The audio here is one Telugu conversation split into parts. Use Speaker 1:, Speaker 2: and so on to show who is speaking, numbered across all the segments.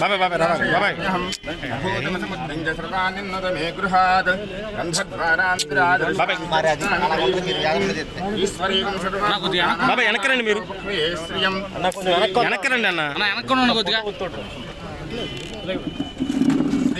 Speaker 1: బాబాయ్, బాబాయ్, రావాలి, బాబాయ్.
Speaker 2: మే గృహాద్
Speaker 1: బాబాయ్. వెనకరండి మీరు
Speaker 2: శ్రియం.
Speaker 1: వెనకరండి అన్న.
Speaker 3: వెనక్కున్నాను కొద్దిగా.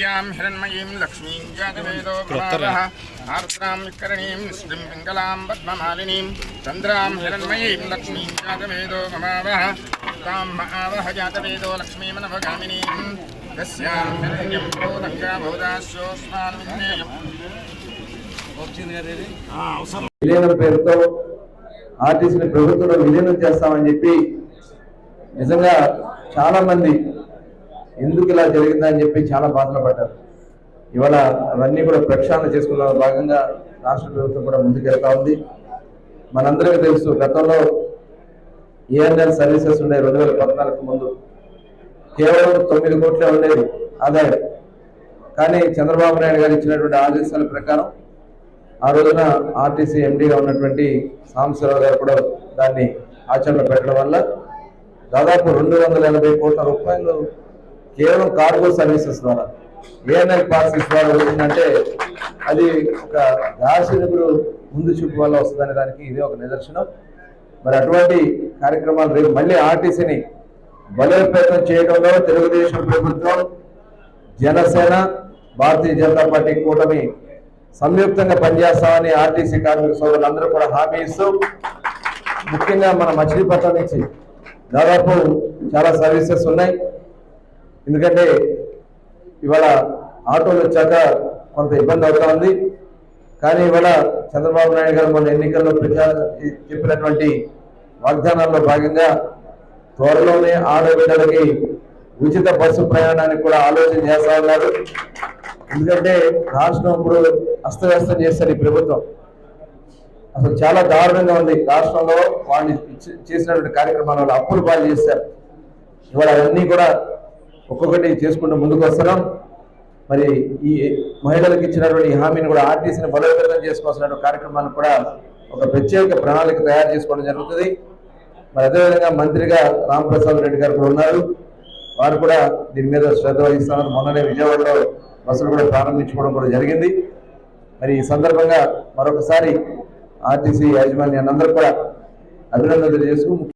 Speaker 2: యాం హిరణ్మయీం లక్ష్మీం జాతవేదో భవావః ఆర్ద్రాం వికరణీం నిష్ఠిం పింగళాం పద్మమాలినీం చంద్రాం హిరణ్మయీం లక్ష్మీం జాతవేదో భవావః తాం మహావహ జాతవేదో లక్ష్మీమనవగామినీం తస్యాం హిరణ్యం భూతంగా భూదాశ్యోస్మాన్ విజ్ఞేయం.
Speaker 4: విలీనం పేరుతో ఆర్టీసీని ప్రభుత్వంలో విలీనం చేస్తామని చెప్పి నిజంగా చాలా మంది ఎందుకు ఇలా జరిగిందని చెప్పి చాలా బాధలు పడ్డారు. ఇవాళ అవన్నీ కూడా ప్రక్షాళన చేసుకున్న భాగంగా రాష్ట్ర ప్రభుత్వం కూడా ముందుకెళ్తా ఉంది. మనందరికీ తెలుసు గతంలో ఏఎన్ఎల్ సర్వీసెస్ ఉండే రెండు వేల పద్నాలుగు ముందు కేవలం తొమ్మిది కోట్లే ఉండేది ఆదాయం. కానీ చంద్రబాబు నాయుడు గారు ఇచ్చినటువంటి ఆదేశాల ప్రకారం ఆ రోజున ఆర్టీసీ ఎండీగా ఉన్నటువంటి సాంబశివరావు గారు కూడా దాన్ని ఆచరణ పెట్టడం వల్ల దాదాపు రెండు వందల ఎనభై కోట్ల రూపాయలు కేవలం కార్గో సర్వీసెస్ ద్వారా. ఏఎన్ఎల్ పాలసీస్ ద్వారా వచ్చిందంటే అది ఒక దార్శనికుడు ముందు చూపు వల్ల వస్తుందనే దానికి ఇది ఒక నిదర్శనం. మరి అటువంటి కార్యక్రమాలు రేపు మళ్ళీ ఆర్టీసీని బలోపేతం చేయడంలో తెలుగుదేశం ప్రభుత్వం జనసేన భారతీయ జనతా పార్టీ కూటమి సంయుక్తంగా పనిచేస్తామని ఆర్టీసీ కార్మిక సోదరులందరూ కూడా హామీ ఇస్తూ ముఖ్యంగా మన మచిలీపట్నం నుంచి దాదాపు చాలా సర్వీసెస్ ఉన్నాయి. ఎందుకంటే ఇవాళ ఆటోలు వచ్చాక కొంత ఇబ్బంది అవుతా ఉంది. కానీ ఇవాళ చంద్రబాబు నాయుడు గారు మొన్న ఎన్నికల్లో ప్రచార చెప్పినటువంటి వాగ్దానాల్లో భాగంగా త్వరలోనే ఆడబిడ్డలకి ఉచిత బస్సు ప్రయాణానికి కూడా ఆలోచన చేస్తా ఉన్నారు. ఎందుకంటే రాష్ట్రం ఇప్పుడు అస్తవ్యస్తం చేస్తారు ఈ ప్రభుత్వం. అసలు చాలా దారుణంగా ఉంది. రాష్ట్రంలో వాళ్ళు చేసినటువంటి కార్యక్రమాల వల్ల అప్పులు పాలు చేశారు. ఇవాళ అవన్నీ కూడా ఒక్కొక్కటి చేసుకుంటూ ముందుకు వస్తున్నాం. మరి ఈ మహిళలకు ఇచ్చినటువంటి హామీని కూడా ఆర్టీసీని బలోపేతం చేసుకోవాల్సిన కార్యక్రమాన్ని కూడా ఒక ప్రత్యేక ప్రణాళిక తయారు చేసుకోవడం జరుగుతుంది. మరి అదేవిధంగా మంత్రిగా రామప్రసాద్ రెడ్డి గారు కూడా ఉన్నారు. వారు కూడా దీని మీద శ్రద్ధ వహిస్తున్నారు. మొన్ననే విజయవాడలో బస్సులు కూడా ప్రారంభించుకోవడం కూడా జరిగింది. మరి ఈ సందర్భంగా మరొకసారి ఆర్టీసీ యాజమాన్యాన్ని అందరూ కూడా అభినందనలు చేసుకు